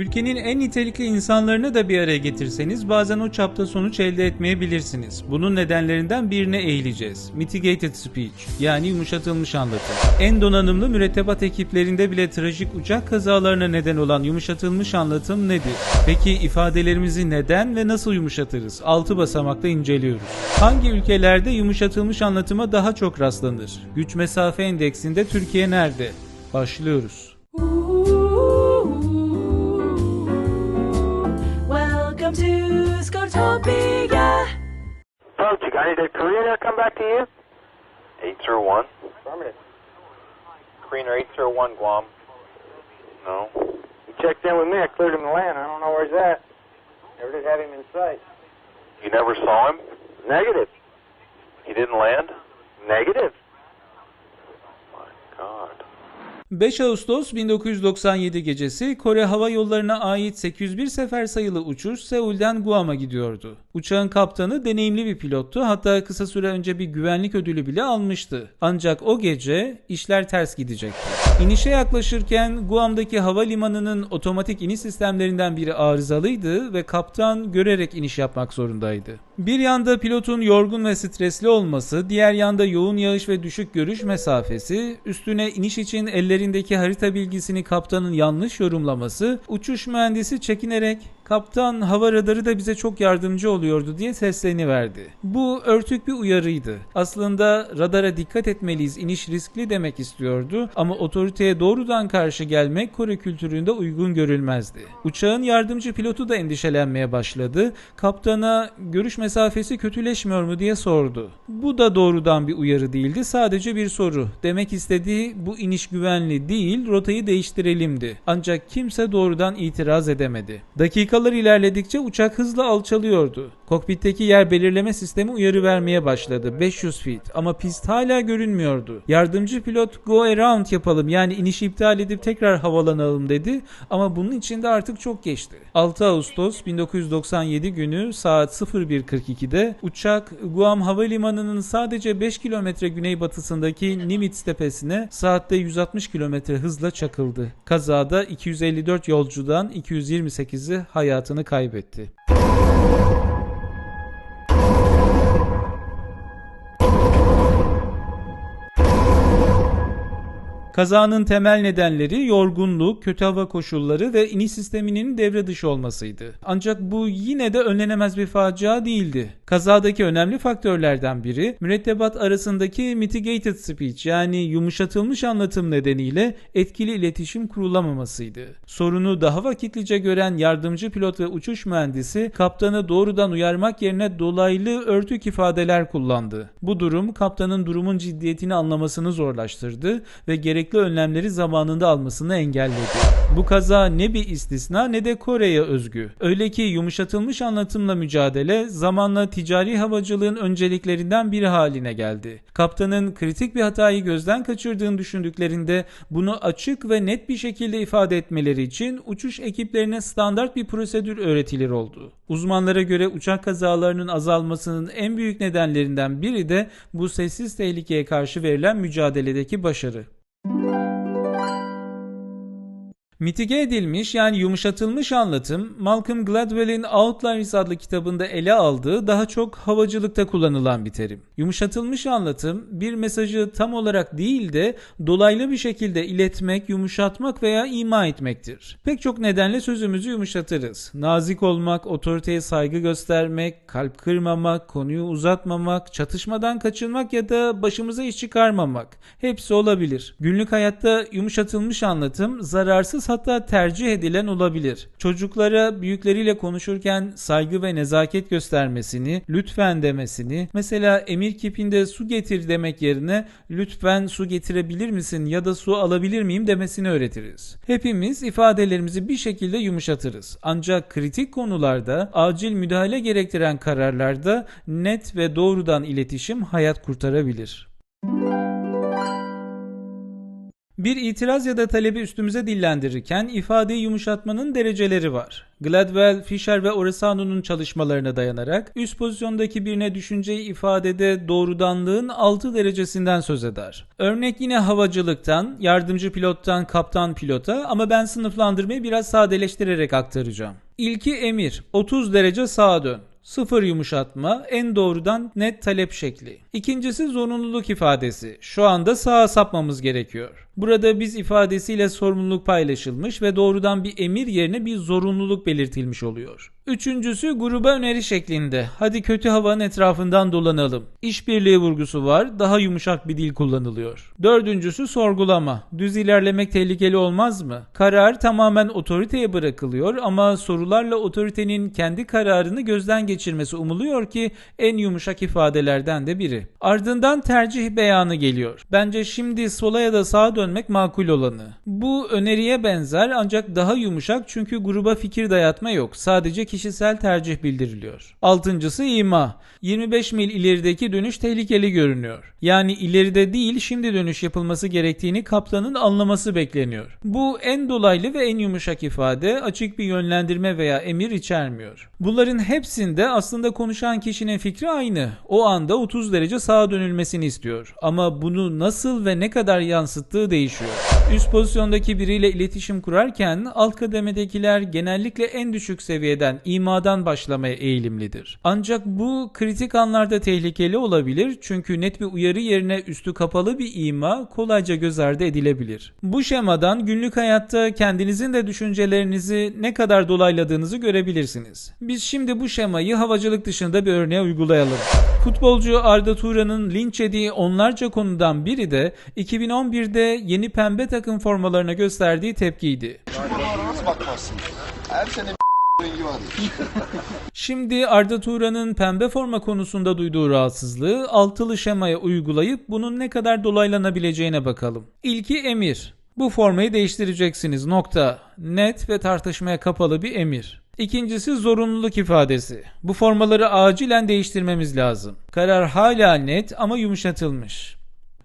Ülkenin en nitelikli insanlarını da bir araya getirseniz bazen o çapta sonuç elde etmeyebilirsiniz. Bunun nedenlerinden birine eğileceğiz. Mitigated speech yani yumuşatılmış anlatım. En donanımlı mürettebat ekiplerinde bile trajik uçak kazalarına neden olan yumuşatılmış anlatım nedir? Peki ifadelerimizi neden ve nasıl yumuşatırız? 6 basamakta inceliyoruz. Hangi ülkelerde yumuşatılmış anlatıma daha çok rastlanır? Güç mesafe endeksinde Türkiye nerede? Başlıyoruz. To Scotopia. Approach, you got any Korean air come back to you? 801. Affirmative. Korean or 801 Guam. No. He checked in with me. I cleared him to land. I don't know where he's at. Never did have him in sight. You never saw him? Negative. He didn't land? Negative. My God. 5 Ağustos 1997 gecesi Kore Hava Yolları'na ait 801 sefer sayılı uçuş Seul'den Guam'a gidiyordu. Uçağın kaptanı deneyimli bir pilottu hatta kısa süre önce bir güvenlik ödülü bile almıştı. Ancak o gece işler ters gidecekti. İnişe yaklaşırken Guam'daki havalimanının otomatik iniş sistemlerinden biri arızalıydı ve kaptan görerek iniş yapmak zorundaydı. Bir yanda pilotun yorgun ve stresli olması, diğer yanda yoğun yağış ve düşük görüş mesafesi, üstüne iniş için ellerindeki harita bilgisini kaptanın yanlış yorumlaması, uçuş mühendisi çekinerek Kaptan hava radarı da bize çok yardımcı oluyordu diye sesleniverdi. Bu örtük bir uyarıydı. Aslında radara dikkat etmeliyiz iniş riskli demek istiyordu ama otoriteye doğrudan karşı gelmek Kore kültüründe uygun görülmezdi. Uçağın yardımcı pilotu da endişelenmeye başladı. Kaptana görüş mesafesi kötüleşmiyor mu diye sordu. Bu da doğrudan bir uyarı değildi sadece bir soru. Demek istediği bu iniş güvenli değil rotayı değiştirelimdi. Ancak kimse doğrudan itiraz edemedi. Dakikalar ilerledikçe uçak hızla alçalıyordu. Kokpitteki yer belirleme sistemi uyarı vermeye başladı. 500 feet ama pist hala görünmüyordu. Yardımcı pilot go around yapalım yani inişi iptal edip tekrar havalanalım dedi ama bunun için de artık çok geçti. 6 Ağustos 1997 günü saat 01.42'de uçak Guam Havalimanı'nın sadece 5 kilometre güneybatısındaki Nimitz tepesine saatte 160 kilometre hızla çakıldı. Kazada 254 yolcudan 228'i hayatını kaybetti. Kazanın temel nedenleri yorgunluk, kötü hava koşulları ve iniş sisteminin devre dışı olmasıydı. Ancak bu yine de önlenemez bir facia değildi. Kazadaki önemli faktörlerden biri mürettebat arasındaki mitigated speech yani yumuşatılmış anlatım nedeniyle etkili iletişim kurulamamasıydı. Sorunu daha vakitlice gören yardımcı pilot ve uçuş mühendisi kaptanı doğrudan uyarmak yerine dolaylı örtük ifadeler kullandı. Bu durum kaptanın durumun ciddiyetini anlamasını zorlaştırdı ve gerekli önlemleri zamanında almasını engelledi. Bu kaza ne bir istisna ne de Kore'ye özgü. Öyle ki yumuşatılmış anlatımla mücadele zamanla ticari havacılığın önceliklerinden biri haline geldi. Kaptanın kritik bir hatayı gözden kaçırdığını düşündüklerinde bunu açık ve net bir şekilde ifade etmeleri için uçuş ekiplerine standart bir prosedür öğretilir oldu. Uzmanlara göre uçak kazalarının azalmasının en büyük nedenlerinden biri de bu sessiz tehlikeye karşı verilen mücadeledeki başarı. Mitige edilmiş yani yumuşatılmış anlatım Malcolm Gladwell'in Outliers adlı kitabında ele aldığı daha çok havacılıkta kullanılan bir terim. Yumuşatılmış anlatım bir mesajı tam olarak değil de dolaylı bir şekilde iletmek, yumuşatmak veya ima etmektir. Pek çok nedenle sözümüzü yumuşatırız. Nazik olmak, otoriteye saygı göstermek, kalp kırmamak, konuyu uzatmamak, çatışmadan kaçınmak ya da başımıza iş çıkarmamak. Hepsi olabilir. Günlük hayatta yumuşatılmış anlatım zararsız hatta tercih edilen olabilir. Çocuklara büyükleriyle konuşurken saygı ve nezaket göstermesini, lütfen demesini, mesela emir kipinde su getir demek yerine lütfen su getirebilir misin ya da su alabilir miyim demesini öğretiriz. Hepimiz ifadelerimizi bir şekilde yumuşatırız. Ancak kritik konularda, acil müdahale gerektiren kararlarda net ve doğrudan iletişim hayat kurtarabilir. Bir itiraz ya da talebi üstümüze dillendirirken ifadeyi yumuşatmanın dereceleri var. Gladwell, Fisher ve Oresano'nun çalışmalarına dayanarak üst pozisyondaki birine düşünceyi ifadede doğrudanlığın 6 derecesinden söz eder. Örnek yine havacılıktan, yardımcı pilottan kaptan pilota ama ben sınıflandırmayı biraz sadeleştirerek aktaracağım. İlki emir, 30 derece sağa dön. Sıfır yumuşatma, en doğrudan net talep şekli. İkincisi zorunluluk ifadesi. Şu anda sağa sapmamız gerekiyor. Burada biz ifadesiyle sorumluluk paylaşılmış ve doğrudan bir emir yerine bir zorunluluk belirtilmiş oluyor. Üçüncüsü gruba öneri şeklinde. Hadi kötü havanın etrafından dolanalım. İşbirliği vurgusu var, daha yumuşak bir dil kullanılıyor. Dördüncüsü sorgulama. Düz ilerlemek tehlikeli olmaz mı? Karar tamamen otoriteye bırakılıyor ama sorularla otoritenin kendi kararını gözden geçirmesi umuluyor ki en yumuşak ifadelerden de biri. Ardından tercih beyanı geliyor. Bence şimdi sola ya da sağa dönmek makul olanı. Bu öneriye benzer ancak daha yumuşak çünkü gruba fikir dayatma yok. Sadece kişisel tercih bildiriliyor. Altıncısı ima. 25 mil ilerideki dönüş tehlikeli görünüyor. Yani ileride değil şimdi dönüş yapılması gerektiğini kaptanın anlaması bekleniyor. Bu en dolaylı ve en yumuşak ifade açık bir yönlendirme veya emir içermiyor. Bunların hepsinde aslında konuşan kişinin fikri aynı. O anda 30 derece sağa dönülmesini istiyor. Ama bunu nasıl ve ne kadar yansıttığı değişiyor. Üst pozisyondaki biriyle iletişim kurarken alt kademedekiler genellikle en düşük seviyeden imadan başlamaya eğilimlidir. Ancak bu kritik anlarda tehlikeli olabilir çünkü net bir uyarı yerine üstü kapalı bir ima kolayca göz ardı edilebilir. Bu şemadan günlük hayatta kendinizin de düşüncelerinizi ne kadar dolayladığınızı görebilirsiniz. Biz şimdi bu şemayı havacılık dışında bir örneğe uygulayalım. Futbolcu Arda Turan'ın linç yediği onlarca konudan biri de 2011'de yeni pembe takım formalarına gösterdiği tepkiydi. Her sene. Şimdi Arda Turan'ın pembe forma konusunda duyduğu rahatsızlığı altılı şemaya uygulayıp bunun ne kadar dolaylanabileceğine bakalım. İlki emir. Bu formayı değiştireceksiniz nokta. Net ve tartışmaya kapalı bir emir. İkincisi zorunluluk ifadesi. Bu formaları acilen değiştirmemiz lazım. Karar hala net ama yumuşatılmış.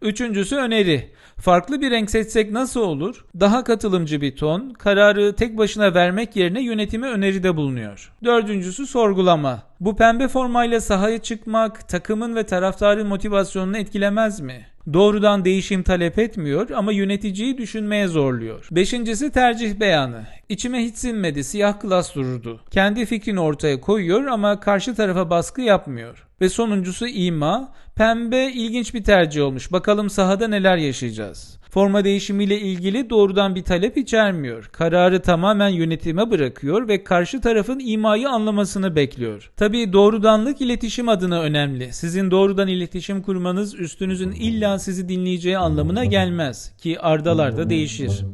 Üçüncüsü öneri. Farklı bir renk seçsek nasıl olur? Daha katılımcı bir ton, kararı tek başına vermek yerine yönetime öneride bulunuyor. Dördüncüsü sorgulama. Bu pembe formayla sahaya çıkmak takımın ve taraftarın motivasyonunu etkilemez mi? Doğrudan değişim talep etmiyor ama yöneticiyi düşünmeye zorluyor. Beşincisi tercih beyanı. İçime hiç sinmedi siyah klas dururdu. Kendi fikrini ortaya koyuyor ama karşı tarafa baskı yapmıyor. Ve sonuncusu ima. Pembe ilginç bir tercih olmuş. Bakalım sahada neler yaşayacağız. Forma değişimiyle ilgili doğrudan bir talep içermiyor. Kararı tamamen yönetime bırakıyor ve karşı tarafın imayı anlamasını bekliyor. Tabi doğrudanlık iletişim adına önemli. Sizin doğrudan iletişim kurmanız üstünüzün illa sizi dinleyeceği anlamına gelmez ki ardalar da değişir.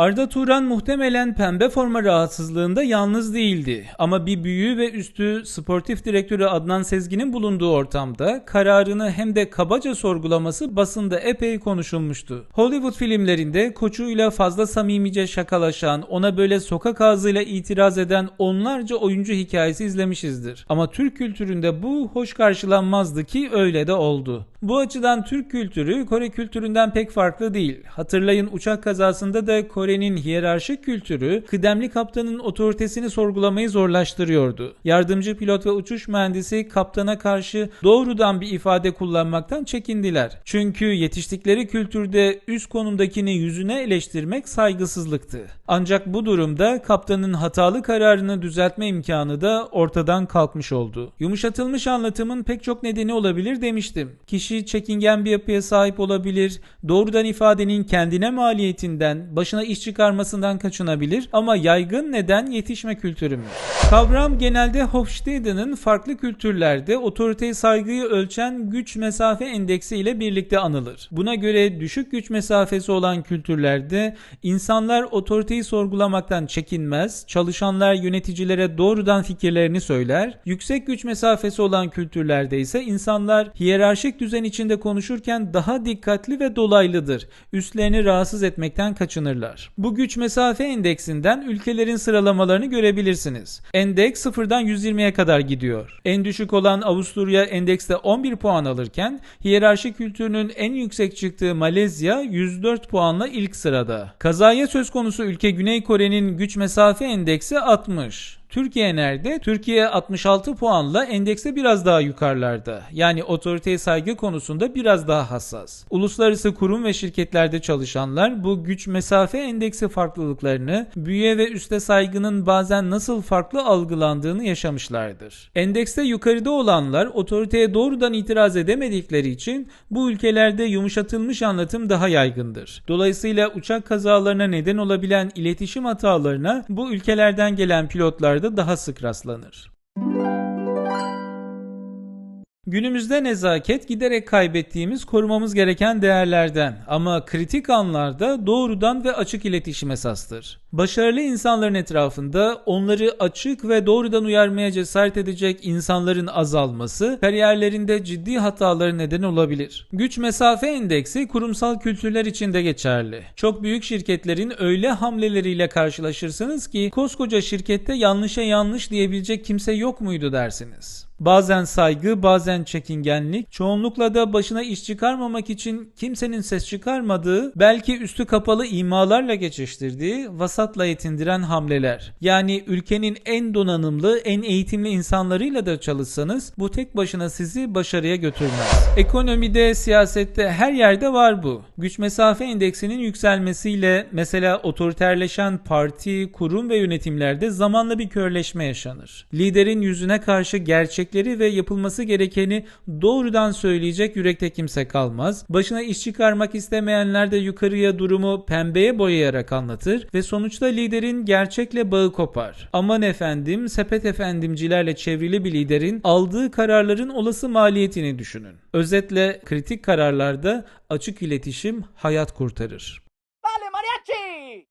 Arda Turan muhtemelen pembe forma rahatsızlığında yalnız değildi. Ama bir büyüğü ve üstü sportif direktörü Adnan Sezgin'in bulunduğu ortamda kararını hem de kabaca sorgulaması basında epey konuşulmuştu. Hollywood filmlerinde koçuyla fazla samimice şakalaşan, ona böyle sokak ağzıyla itiraz eden onlarca oyuncu hikayesi izlemişizdir. Ama Türk kültüründe bu hoş karşılanmazdı ki öyle de oldu. Bu açıdan Türk kültürü Kore kültüründen pek farklı değil. Hatırlayın uçak kazasında da Kore'nin hiyerarşik kültürü kıdemli kaptanın otoritesini sorgulamayı zorlaştırıyordu. Yardımcı pilot ve uçuş mühendisi kaptana karşı doğrudan bir ifade kullanmaktan çekindiler. Çünkü yetiştikleri kültürde üst konumdakini yüzüne eleştirmek saygısızlıktı. Ancak bu durumda kaptanın hatalı kararını düzeltme imkanı da ortadan kalkmış oldu. Yumuşatılmış anlatımın pek çok nedeni olabilir demiştim. Kişi çekingen bir yapıya sahip olabilir, doğrudan ifadenin kendine maliyetinden, başına iş çıkarmasından kaçınabilir ama yaygın neden yetişme kültürü mü? Kavram genelde Hofstede'nin farklı kültürlerde otoriteye saygıyı ölçen güç mesafe endeksi ile birlikte anılır. Buna göre düşük güç mesafesi olan kültürlerde insanlar otoriteyi sorgulamaktan çekinmez, çalışanlar yöneticilere doğrudan fikirlerini söyler. Yüksek güç mesafesi olan kültürlerde ise insanlar hiyerarşik düzeni gözden içinde konuşurken daha dikkatli ve dolaylıdır. Üstlerini rahatsız etmekten kaçınırlar. Bu güç mesafe endeksinden ülkelerin sıralamalarını görebilirsiniz. Endeks 0'dan 120'ye kadar gidiyor. En düşük olan Avusturya endekste 11 puan alırken hiyerarşi kültürünün en yüksek çıktığı Malezya 104 puanla ilk sırada. Kazaya söz konusu ülke Güney Kore'nin güç mesafe endeksi 60. Türkiye nerede? Türkiye 66 puanla endekste biraz daha yukarılarda. Yani otoriteye saygı konusunda biraz daha hassas. Uluslararası kurum ve şirketlerde çalışanlar bu güç mesafe endeksi farklılıklarını, büyüye ve üste saygının bazen nasıl farklı algılandığını yaşamışlardır. Endekste yukarıda olanlar otoriteye doğrudan itiraz edemedikleri için bu ülkelerde yumuşatılmış anlatım daha yaygındır. Dolayısıyla uçak kazalarına neden olabilen iletişim hatalarına bu ülkelerden gelen pilotlar da daha sık rastlanır. Günümüzde nezaket giderek kaybettiğimiz korumamız gereken değerlerden ama kritik anlarda doğrudan ve açık iletişim esastır. Başarılı insanların etrafında onları açık ve doğrudan uyarmaya cesaret edecek insanların azalması kariyerlerinde ciddi hataları neden olabilir. Güç mesafe endeksi kurumsal kültürler için de geçerli. Çok büyük şirketlerin öyle hamleleriyle karşılaşırsınız ki koskoca şirkette yanlışa yanlış diyebilecek kimse yok muydu dersiniz. Bazen saygı, bazen çekingenlik, çoğunlukla da başına iş çıkarmamak için kimsenin ses çıkarmadığı, belki üstü kapalı imalarla geçiştirdiği, vasatla yetindiren hamleler. Yani ülkenin en donanımlı, en eğitimli insanlarıyla da çalışsanız bu tek başına sizi başarıya götürmez. Ekonomide, siyasette her yerde var bu. Güç mesafe endeksinin yükselmesiyle mesela otoriterleşen parti, kurum ve yönetimlerde zamanla bir körleşme yaşanır. Liderin yüzüne karşı gerçek gerçekleri ve yapılması gerekeni doğrudan söyleyecek yürekte kimse kalmaz. Başına iş çıkarmak istemeyenler de yukarıya durumu pembeye boyayarak anlatır ve Sonuçta liderin gerçekle bağı kopar. Aman efendim, sepet efendimcilerle çevrili bir liderin aldığı kararların olası maliyetini düşünün. Özetle kritik kararlarda açık iletişim hayat kurtarır. Vale mariachi!